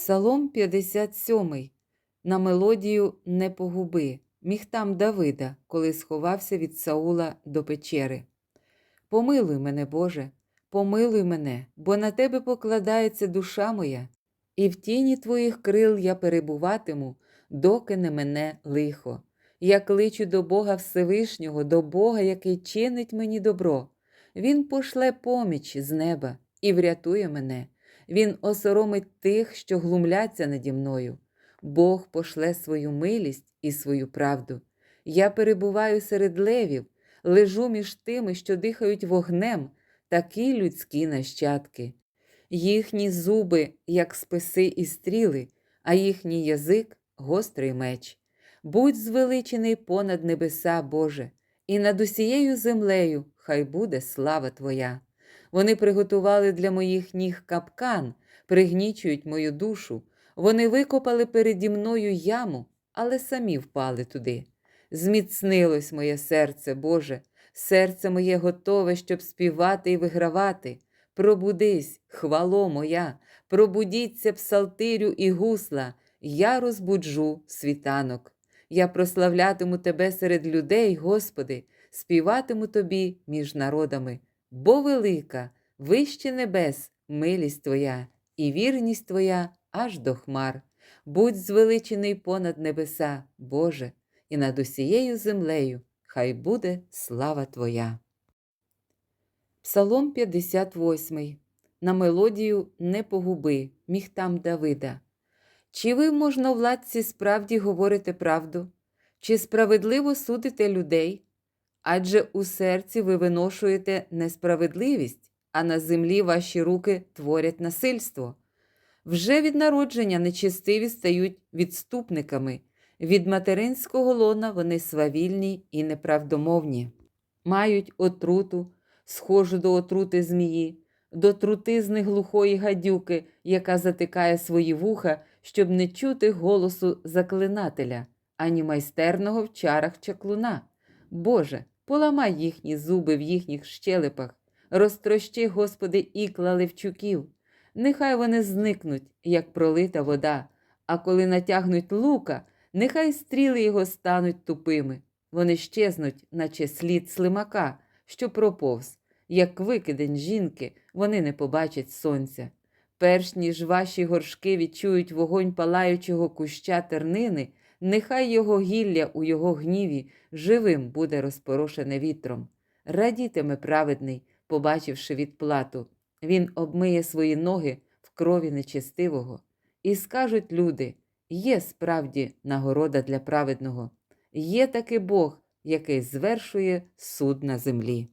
Псалом 57 на мелодію Не погуби, міхтам Давида, коли сховався від Саула до печери. Помилуй мене, Боже, помилуй мене, бо на тебе покладається душа моя, і в тіні твоїх крил я перебуватиму, доки не мене лихо. Я кличу до Бога Всевишнього, до Бога, який чинить мені добро. Він пошле поміч з неба і врятує мене. Він осоромить тих, що глумляться наді мною. Бог пошле свою милість і свою правду. Я перебуваю серед левів, лежу між тими, що дихають вогнем, такі людські нащадки. Їхні зуби, як списи і стріли, а їхній язик гострий меч. Будь звеличений понад небеса, Боже, і над усією землею хай буде слава Твоя. Вони приготували для моїх ніг капкан, пригнічують мою душу. Вони викопали переді мною яму, але самі впали туди. Зміцнилось моє серце, Боже, серце моє готове, щоб співати і вигравати. Пробудись, хвало моя, пробудіться псалтирю і гусла, я розбуджу світанок. Я прославлятиму Тебе серед людей, Господи, співатиму Тобі між народами, бо велика, вище небес, милість Твоя і вірність Твоя аж до хмар. Будь звеличений понад небеса, Боже, і над усією землею хай буде слава Твоя. Псалом 58 на мелодію Не погуби, міхтам Давида. Чи ви, можновладці, справді говорите правду? Чи справедливо судите людей? Адже у серці ви виношуєте несправедливість, а на землі ваші руки творять насильство. Вже від народження нечестиві стають відступниками, від материнського лона вони свавільні і неправдомовні, мають отруту, схожу до отрути змії, до трутизни глухої гадюки, яка затикає свої вуха, щоб не чути голосу заклинателя, ані майстерного в чарах чаклуна. Боже, поламай їхні зуби в їхніх щелепах, розтрощи, Господи, ікла левчуків. Нехай вони зникнуть, як пролита вода, а коли натягнуть лука, нехай стріли його стануть тупими. Вони щезнуть, наче слід слимака, що проповз, як викидень жінки, вони не побачать сонця. Перш ніж ваші горшки відчують вогонь палаючого куща тернини, нехай його гілля у його гніві живим буде розпорошене вітром. Радітиме праведний, побачивши відплату. Він обмиє свої ноги в крові нечестивого. І скажуть люди: є справді нагорода для праведного, є таки Бог, який звершує суд на землі.